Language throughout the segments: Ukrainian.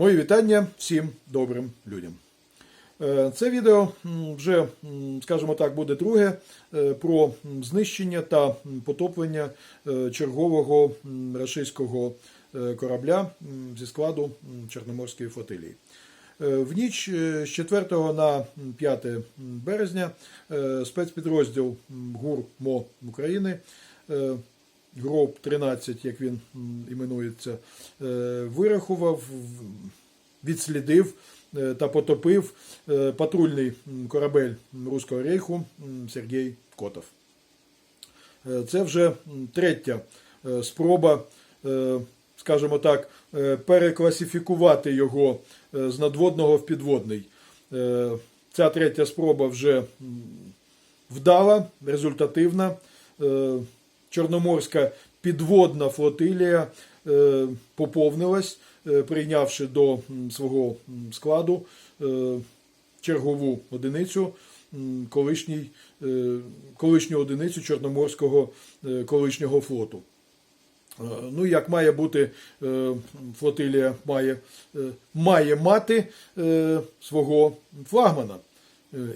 Мої вітання всім добрим людям. Е, Це відео вже, скажімо так, буде друге е, про знищення та потоплення е, чергового рашистського корабля зі складу Чорноморської флотилії. В ніч з 4 на 5 березня спецпідрозділ ГУР МО України ГРОП 13, як він іменується, е, вирахував, відслідив е, та потопив е, патрульний корабель Руського рейху Сергій Котов. Це вже третя спроба, скажімо так, перекласифікувати його з надводного в підводний. Ця третя спроба вже вдала, результативна. Чорноморська підводна флотилія е, поповнилась, е, прийнявши до свого складу е, чергову одиницю, колишню одиницю Чорноморського колишнього флоту. Ну, як має бути флотилія має, має мати свого флагмана.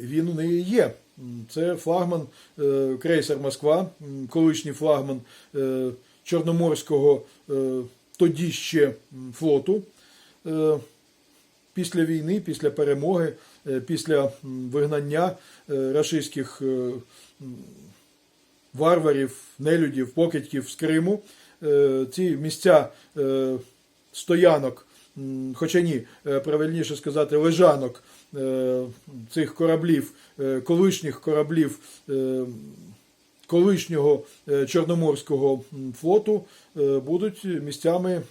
Він у неї є. Це флагман е, крейсер Москва, колишній флагман е, Чорноморського е, тоді ще флоту. Після війни, після перемоги, після вигнання рашистських варварів, нелюдів, покидьків з Криму. Ці місця стоянок, хоча ні, правильніше сказати, лежанок цих кораблів, е, колишніх кораблів е, колишнього е, Чорноморського флоту е, будуть місцями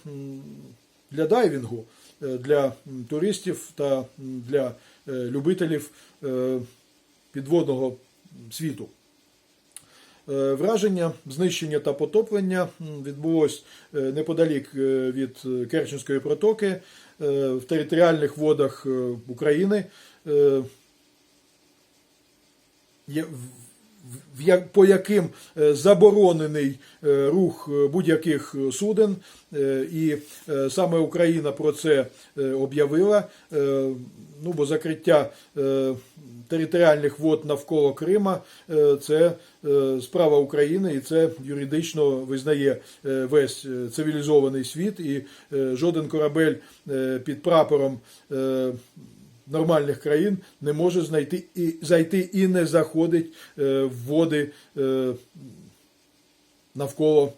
для дайвінгу, е, для туристів та для е, любителів е, підводного світу. Е, Враження, знищення та потоплення відбулось е, неподалік е, від Керченської протоки в територіальних водах України. По яким е, заборонений е, рух е, будь-яких суден, і саме Україна про це об'явила. Ну, бо закриття територіальних вод навколо Крима це справа України, і це юридично визнає весь цивілізований світ, і жоден корабель під прапором. Нормальних країн не може знайти і зайти і не заходить е, в води е, навколо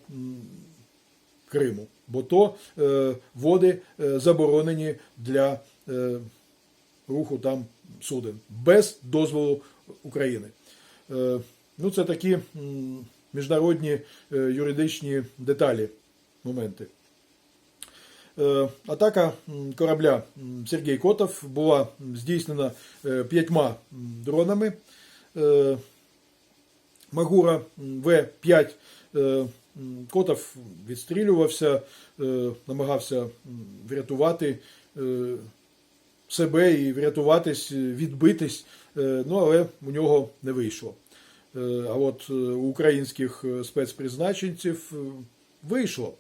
Криму. Бо то е, води заборонені для руху там суден без дозволу України. Ну, це такі міжнародні юридичні деталі, моменти. Е, Атака корабля Сергій Котов була здійснена е, п'ятьма дронами. Е, Магура В-5 е, Котов відстрілювався, е, намагався врятувати е, себе і врятуватись, відбитись, е, ну але у нього не вийшло. А от у українських спецпризначенців вийшло.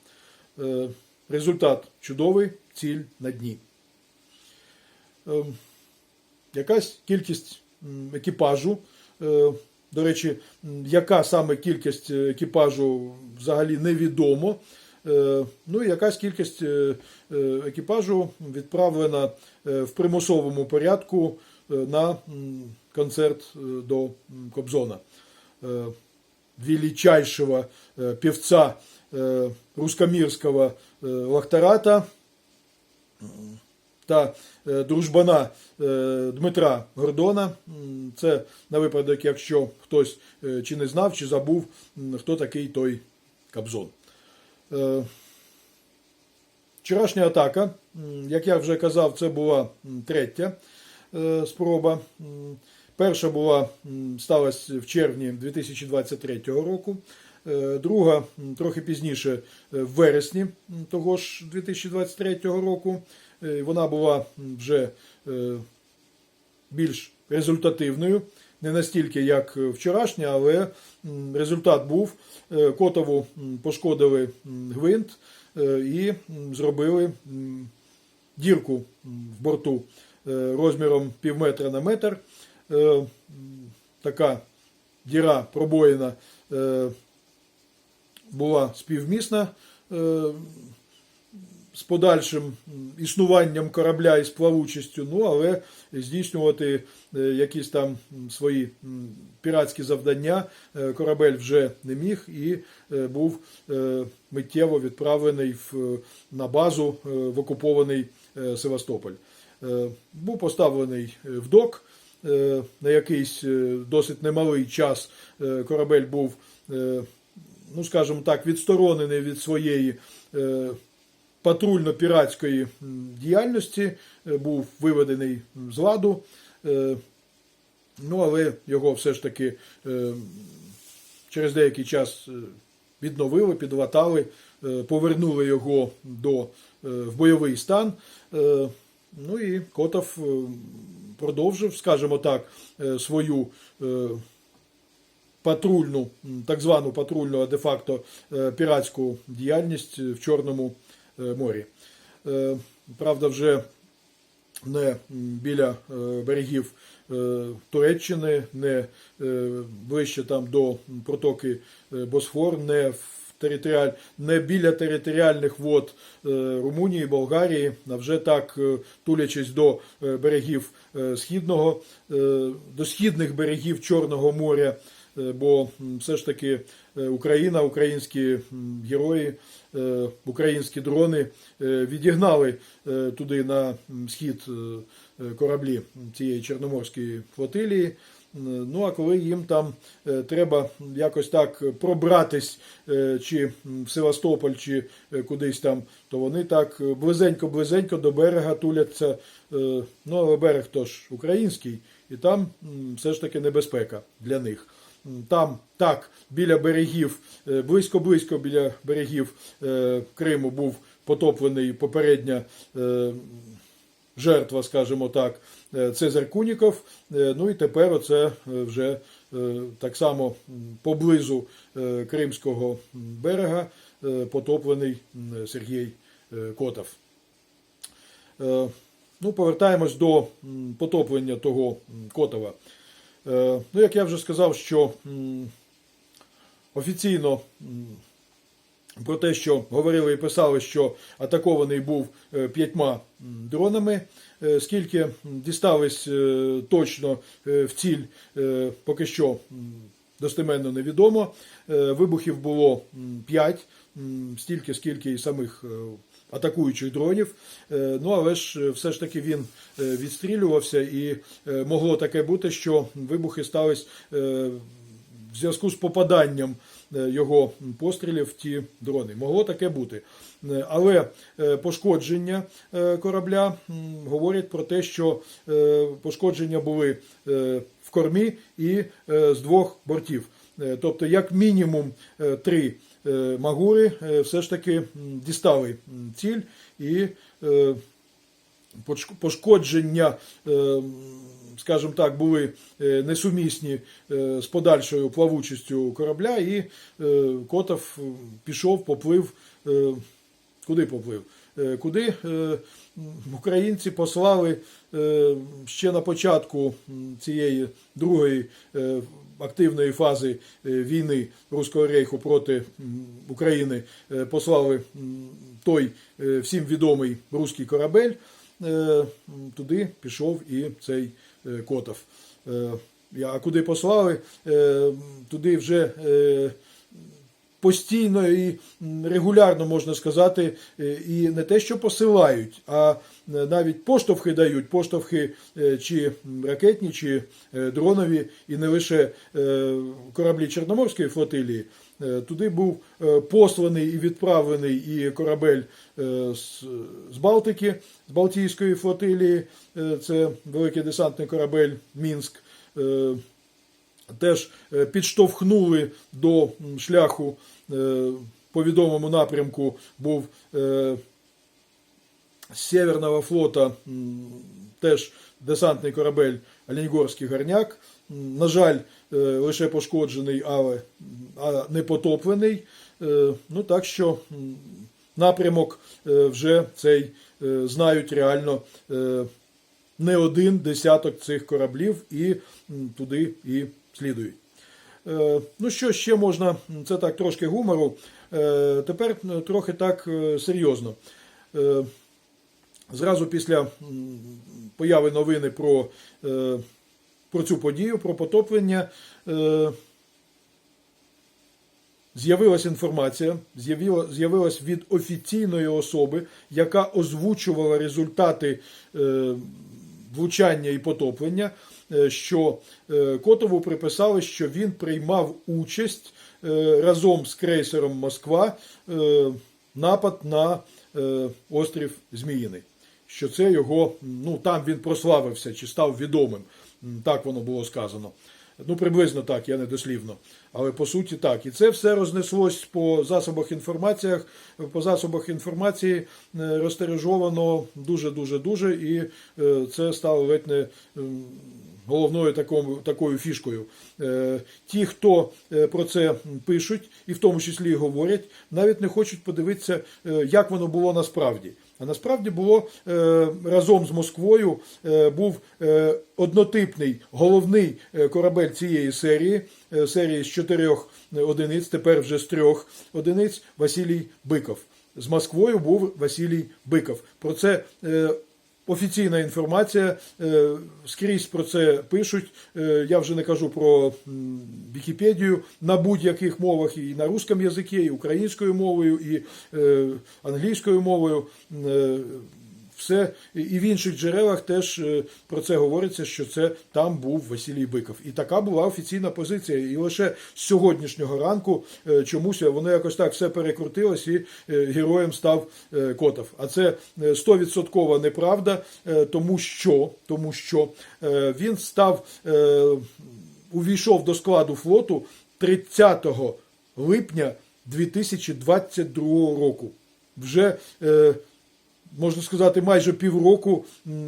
Е, Результат чудовий, ціль на дні. Е, Якась кількість екіпажу. е, До речі, яка саме кількість екіпажу взагалі невідомо. Е, Ну і якась кількість е, е, екіпажу відправлена е, в примусовому порядку е, на концерт е, до Кобзона. Величайшего э, певца э, русскомирского э, лактората та е, дружбана Дмитра Гордона. Це на випадок, якщо хтось е, чи не знав, чи забув, хто такий той Кобзон. Е, Вчорашня атака, як я вже казав, це була третя е, спроба. Перша була сталася в червні 2023 року. Е, Друга трохи пізніше, е, в вересні того ж 2023 року. Е, Вона була вже більш результативною, не настільки, як вчорашня, але результат був. Котову пошкодили гвинт і зробили дірку в борту розміром пів метра на метр. Така діра пробоїна була співмісна е, з подальшим існуванням корабля із плавучістю, ну але здійснювати е, якісь там свої піратські завдання е, корабель вже не міг і був миттєво відправлений на базу в окупований Севастополь. Був поставлений в док. На якийсь досить немалий час корабель був, ну скажімо так, відсторонений від своєї е, патрульно-піратської діяльності, е, був виведений з ладу. Е, Ну, але його все ж таки через деякий час відновили, підлатали, повернули його до, в бойовий стан. Ну і Котов продовжив, скажімо так, свою патрульну, так звану патрульну, а де-факто е, піратську діяльність в Чорному е, морі. Е, Правда, вже не біля е, берегів е, Туреччини, не е, ближче там до протоки е, Босфор, не в територіаль... не біля територіальних вод е, Румунії, Болгарії, а вже так е, тулячись до е, берегів е, східного, е, до східних берегів Чорного моря. Е, Бо все ж таки е, Україна, українські герої, е, українські дрони відігнали туди на схід кораблі цієї Чорноморської флотилії. Ну а коли їм там треба якось так пробратись, чи в Севастополь, чи кудись там, то вони так близенько-близенько до берега туляться. Ну, але берег тож український, і там все ж таки небезпека для них. Там так, біля берегів, е, близько-близько біля берегів е, Криму був потоплений попередня е, жертва, скажімо так, Цезар Куніков. Ну і тепер оце вже так само поблизу Кримського берега потоплений Сергій Котов. Ну, повертаємось до потоплення того Котова. Е, Ну, як я вже сказав, що офіційно про те, що говорили і писали, що атакований був е, п'ятьма дронами. Е, Скільки дістались точно в ціль, поки що достеменно невідомо. Вибухів було 5, стільки, скільки і самих атакуючих дронів. Е, Ну, але ж е, все ж таки він е, відстрілювався і могло таке бути, що вибухи стались в зв'язку з попаданням його пострілів в ті дрони. Могло таке бути. Але пошкодження корабля говорять про те, що пошкодження були в кормі і з двох бортів. Тобто, як мінімум, три магури е, все ж таки дістали ціль і е, пошкодження, е, скажімо так, були е, несумісні е, з подальшою плавучістю корабля, і е, Котов е, пішов, поплив. е, Куди поплив? Е, Куди е, українці послали е, ще на початку цієї другої е, активної фази е, війни Руського рейху проти України, е, послали той е, всім відомий руський корабель. Туди пішов і цей Котов. А куди послали? Туди вже постійно і регулярно можна сказати, е, і не те, що посилають, а е, навіть поштовхи дають, поштовхи е, чи ракетні, чи дронові, і не лише кораблі Чорноморської флотилії. Туди був посланий і відправлений і корабель з, Балтики, з Балтійської флотилії. Це великий десантний корабель Мінськ. Теж е, підштовхнули до шляху е, по відомому напрямку був е, з Северного флота теж десантний корабель Оленігорський горняк. На жаль, лише пошкоджений, але не потоплений. Ну так що напрямок вже цей знають реально не один десяток цих кораблів і туди і слідують. Е, Ну що ще можна, це так трошки гумору. Е, Тепер е, трохи так серйозно. Зразу після появи новини про, про цю подію, про потоплення, з'явилася інформація, з'явилась від офіційної особи, яка озвучувала результати влучання і потоплення, що е, Котову приписали, що він приймав участь е, разом з крейсером Москва е, напад на е, острів Зміїний. Що це його, ну там він прославився чи став відомим. Так воно було сказано. Ну, приблизно так, я не дослівно. Але по суті так. І це все рознеслось по засобах інформації, по засобах інформації е, розтережовано дуже-дуже дуже, і е, це стало ледь не головною такому, такою фішкою. Е, Ті, хто е, про це пишуть, і в тому числі і говорять, навіть не хочуть подивитися, е, як воно було насправді. А насправді було разом з Москвою був однотипний головний корабель цієї серії, серії з чотирьох одиниць, тепер вже з трьох одиниць, Василій Биков. З Москвою був Василій Биков. Про це офіційна інформація, е, скрізь про це пишуть. Е, Я вже не кажу про Вікіпедію на будь-яких мовах, і на русском язикі, і українською мовою, і е, англійською мовою. Все і в інших джерелах теж е, про це говориться, що це там був Василій Биков. І така була офіційна позиція. І лише з сьогоднішнього ранку е, чомусь воно якось так все перекрутилось, і е, героєм став Котов. А це стовідсоткова неправда, тому що, тому що він став увійшов до складу флоту 30 липня 2022 року. Вже можна сказати, майже півроку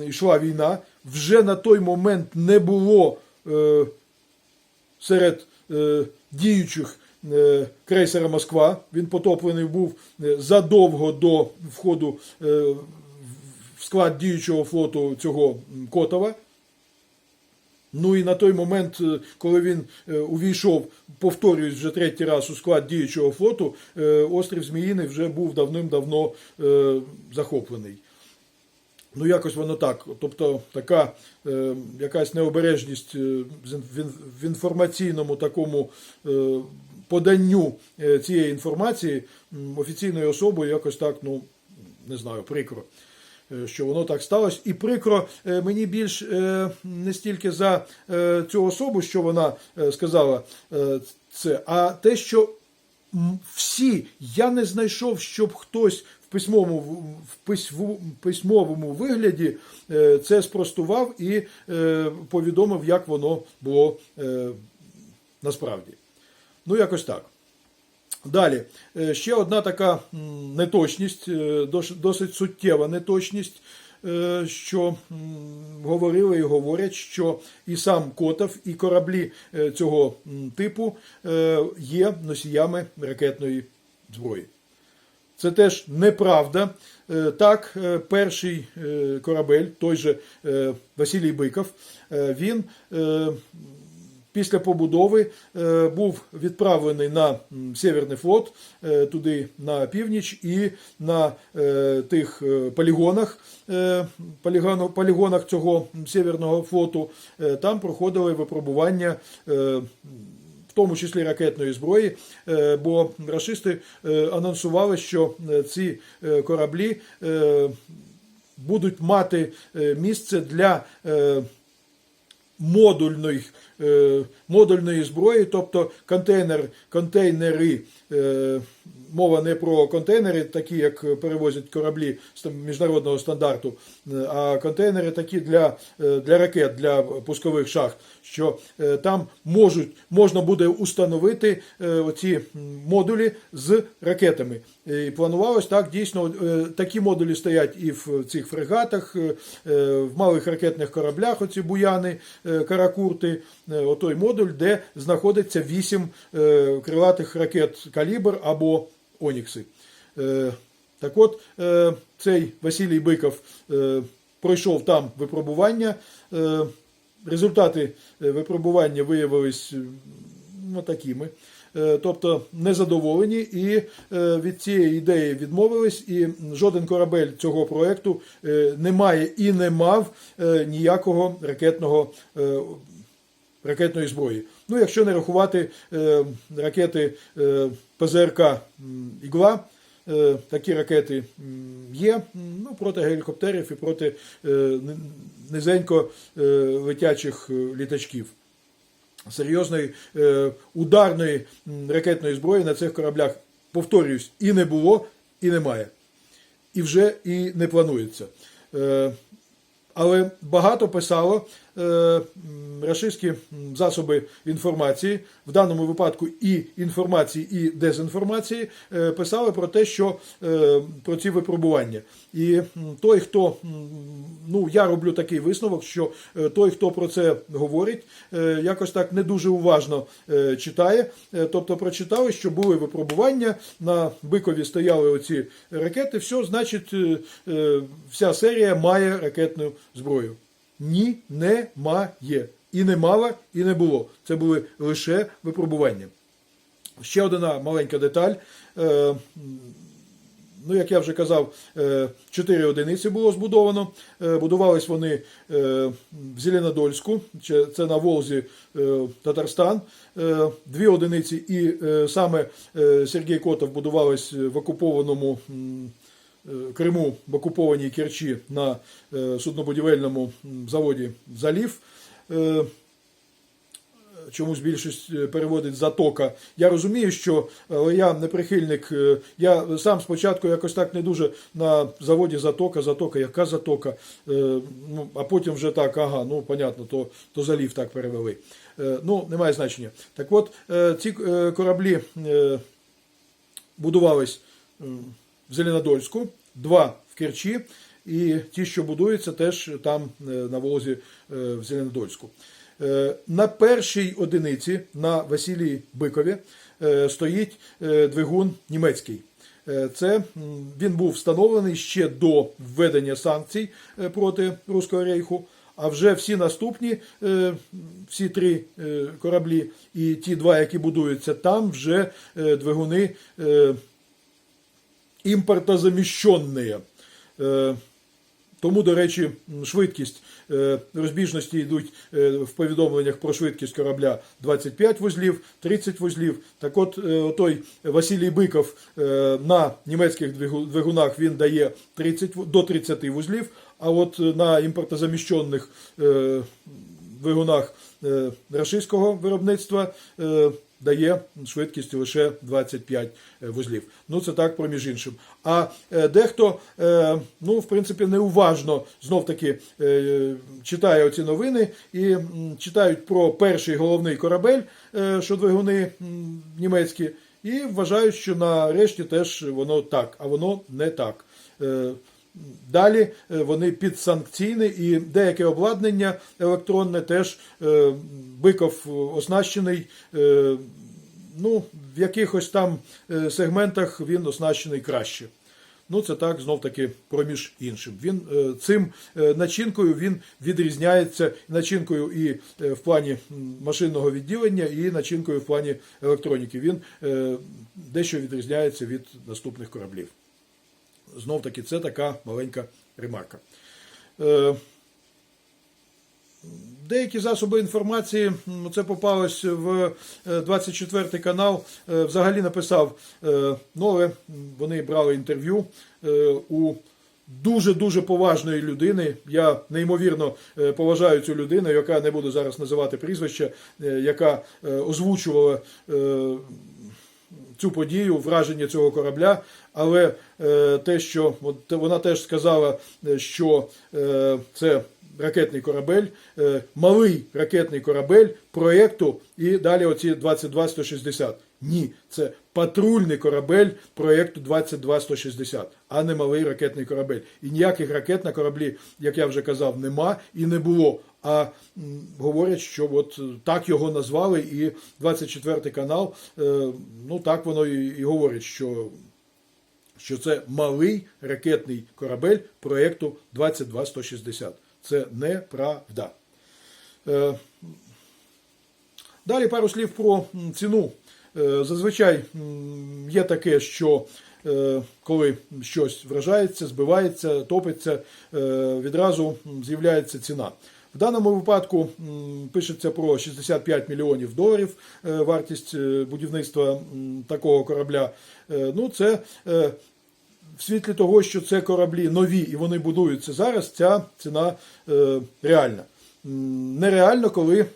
йшла війна. Вже на той момент не було е, серед е, діючих е, крейсера Москва. Він потоплений був е, задовго до входу е, в склад діючого флоту цього Котова. Ну і на той момент, е, коли він е, увійшов, повторююсь вже третій раз у склад діючого флоту, е, острів Зміїний вже був давним-давно захоплений. Ну, якось воно так. Тобто така е, якась необережність в інформаційному такому е, поданню цієї інформації офіційною особою якось так, ну, не знаю, прикро. Е, Що воно так сталося, і прикро е, мені більш е, не стільки за цю особу, що вона сказала це, а те, що всі я не знайшов, щоб хтось в письмовому в письмовому вигляді це спростував і повідомив, як воно було насправді. Ну, якось так. Далі, Е, ще одна така неточність, е, досить суттєва неточність, е, що говорили і говорять, що і сам Котов, і кораблі цього типу є носіями ракетної зброї. Це теж неправда. Так, перший корабель, той же Василій Биков, він після побудови е, був відправлений на Северний флот, е, туди на північ, і на е, тих полігонах, полігонах цього м, Северного флоту, там проходили випробування. в тому числі ракетної зброї, бо рашисти е, анонсували, що ці кораблі будуть мати місце для модульної, е, модульної зброї, тобто контейнер, контейнери. е, Мова не про контейнери, такі як перевозять кораблі міжнародного стандарту, е, а контейнери такі для, для ракет, для пускових шахт, що там можуть, можна буде установити оці модулі з ракетами. І планувалось так, дійсно, такі модулі стоять і в цих фрегатах, в малих ракетних кораблях, оці буяни, каракурти, е, отой модуль, де знаходиться вісім е, крилатих ракет калібр або Онікси. Е, Так от, е, цей Василій Биков е, пройшов там випробування. Е, результати е, випробування виявились е, ну, такими. Е, Тобто незадоволені і е, від цієї ідеї відмовились, і жоден корабель цього проекту е, не має і не мав ніякого ракетного ракетної зброї. Ну, якщо не рахувати ракети ПЗРК Ігла, такі ракети є ну, проти гелікоптерів і проти низенько летячих літачків. Серйозної е, ударної ракетної зброї на цих кораблях, повторююсь, і не було, і немає. І вже і не планується. Е, але багато писало рашистські засоби інформації, в даному випадку і інформації, і дезінформації, е, писали про те, що е, про ці випробування. І той, хто ну я роблю такий висновок, що е, той, хто про це говорить, е, якось так не дуже уважно е, читає. Е, Тобто прочитали, що були випробування, на бикові стояли оці ракети. Все, значить, е, е, вся серія має ракетну зброю. Ні, немає. І не мала, і не було. Це були лише випробування. Ще одна маленька деталь. Е, Ну, як я вже казав, е, чотири одиниці було збудовано. Е, Будувались вони е, в Зеленодольську, це на Волзі е, Татарстан. Е, Дві одиниці, і е, саме е, Сергій Котов будувались в окупованому е, Криму, в окупованій Керчі на е, суднобудівельному заводі Залів. Е, чомусь більшість е, переводить затока. Я розумію, що я не прихильник. е, Я сам спочатку якось так не дуже на заводі затока, затока, яка затока. Е, Ну, а потім вже так, ага, ну понятно, то, то залів так перевели. Е, Ну, немає значення. Так от, е, ці е, кораблі е, будувались в Зеленодольську, два в Керчі, і ті, що будуються, теж там е, на Волозі е, в Зеленодольську. Е, На першій одиниці на Василії Бикові стоїть двигун німецький. Це він був встановлений ще до введення санкцій проти Руського рейху. А вже всі наступні, всі три кораблі і ті два, які будуються там, вже двигуни е. Е, Тому, до речі, швидкість е, розбіжності йдуть е, в повідомленнях про швидкість корабля 25 вузлів, 30 вузлів. Так от е, той Василій Биков на німецьких двигунах він дає 30, до 30 вузлів, а от на імпортозаміщених двигунах рашистського виробництва дає швидкість лише 25 вузлів. Ну це так проміж іншим. А е, дехто, е, ну в принципі, неуважно знов таки е, читає оці новини і читають про перший головний корабель, е, що двигуни німецькі, і вважають, що нарешті теж воно так, а воно не так. Далі е, вони підсанкційні і деяке обладнання електронне теж е, Биков оснащений. е, Ну, в якихось там сегментах він оснащений краще. Ну, це так знов таки проміж іншим. Він цим начинкою він відрізняється начинкою і в плані машинного відділення, і начинкою в плані електроніки. Він дещо відрізняється від наступних кораблів. Знов таки, це така маленька ремарка. Е, Деякі засоби інформації, це попалось в е, 24 канал, е, взагалі написав, е, м, вони брали інтерв'ю е, у дуже-дуже поважної людини. Я неймовірно е, поважаю цю людину, яка не буду зараз називати прізвище, е, яка е, озвучувала е, цю подію, враження цього корабля. Але е, те, що вона теж сказала, е, що е, це ракетний корабель, малий ракетний корабель проєкту, і далі оці 22-160. Ні, це патрульний корабель проєкту 22-160, а не малий ракетний корабель. І ніяких ракет на кораблі, як я вже казав, нема і не було. А говорять, що от е, так його назвали, і 24 канал, е, ну так воно і, говорить, що що це малий ракетний корабель проєкту 22160. Це неправда. Е, Далі пару слів про ціну. Е, Зазвичай є таке, що е, коли щось вражається, збивається, топиться, е, відразу з'являється ціна. В даному випадку пишеться про 65 мільйонів доларів вартість будівництва такого корабля. Ну, це в світлі того, що це кораблі нові і вони будуються зараз, ця ціна реальна. Нереально, коли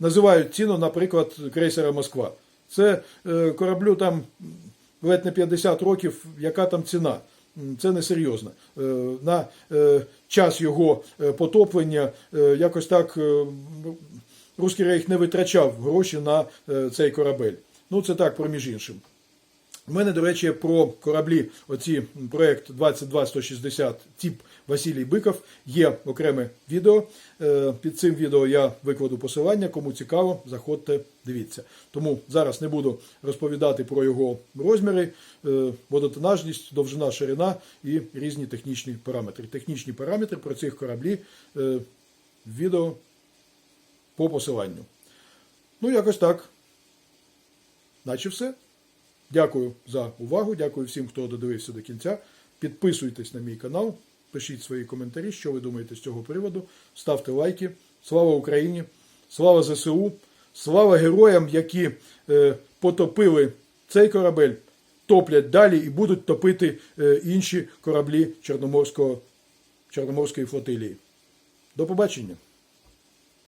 називають ціну, наприклад, крейсера Москва. Це е, кораблю там ледь не 50 років, яка там ціна. Це несерйозно. Е, На е, час його потоплення якось так Руський рейх не витрачав гроші на цей корабель. Ну, це так, проміж іншим. У мене, до речі, про кораблі, оці проект 22160 тип Василій Биков, є окреме відео. Е, Під цим відео я викладу посилання. Кому цікаво, заходьте, дивіться. Тому зараз не буду розповідати про його розміри, е, водотонажність, довжина, ширина і різні технічні параметри. Технічні параметри про цих кораблі е, відео по посиланню. Ну, якось так. Наче все. Дякую за увагу. Дякую всім, хто додивився до кінця. Підписуйтесь на мій канал, пишіть свої коментарі, що ви думаєте з цього приводу. Ставте лайки. Слава Україні! Слава ЗСУ! Слава героям, які е, потопили цей корабель, топлять далі і будуть топити е, інші кораблі Чорноморського, Чорноморської флотилії. До побачення!